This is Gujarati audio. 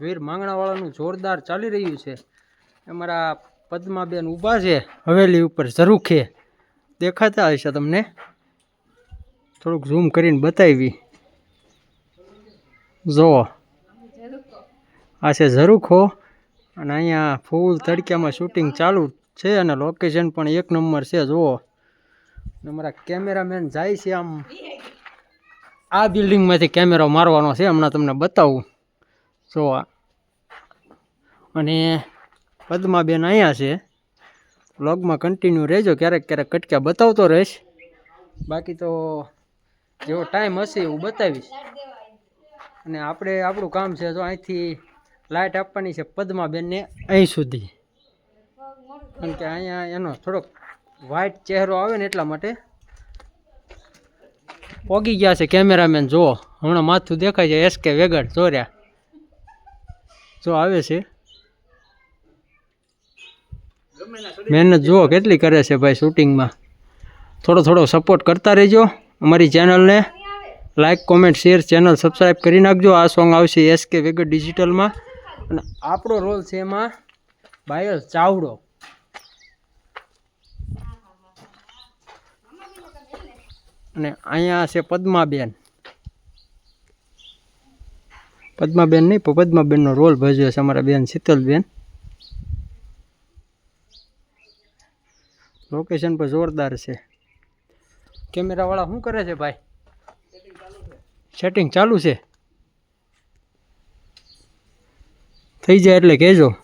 વીર માંગણાવાળાનું જોરદાર ચાલી રહ્યું છે. અમારા પદ્માબેન ઊભા છે. હવેલી ઉપર ઝરૂખે દેખાતા હશે તમને. થોડુંક ઝૂમ કરીને બતાવી. જુઓ આ છે ઝરૂખો. અને અહીંયા ફૂલ તડક્યામાં શૂટિંગ ચાલુ છે અને લોકેશન પણ એક નંબર છે, જુઓ. અમારા કેમેરામેન જાય છે આમ. આ બિલ્ડિંગમાંથી કેમેરો મારવાનો છે, હમણાં તમને બતાવું. જો આ. અને પદ્માબેન અહીંયા છે. વ્લોગમાં કન્ટિન્યુ રહેજો, ક્યારેક ક્યારેક કટક્યા બતાવતો રહીશ. બાકી તો જેવો ટાઈમ હશે એવું બતાવીશ. અને આપણે આપણું કામ છે તો અહીંથી લાઇટ આપવાની છે પદ્માબેનને અહીં સુધી. કારણ કે અહીંયા એનો થોડોક વ્હાઈટ ચહેરો આવે ને એટલા માટે પોગી ગયા છે કેમેરામેન જુઓ. હમણાં માથું દેખાય છે એસકે વેગડ જોર્યા જો આવે છે. મહેનત જુઓ કેટલી કરે છે ભાઈ શૂટિંગમાં. થોડો થોડો સપોર્ટ કરતા રહેજો. અમારી ચેનલને like comment share channel subscribe કરી નાખજો. આ સોંગ આવશે એસકે વેગર ડિજિટલમાં અને આપણો રોલ છે એમાં બાયલ ચાવડો. અને અહીંયા છે પદ્માબેન. પદ્માબેન નહીં, પણ પદ્માબેનનો રોલ ભજવે છે અમારા બેન શીતલબેન. લોકેશન પર જોરદાર છે. કેમેરાવાળા શું કરે છે ભાઈ? સેટિંગ ચાલુ છે. થઈ જાય એટલે કહેજો.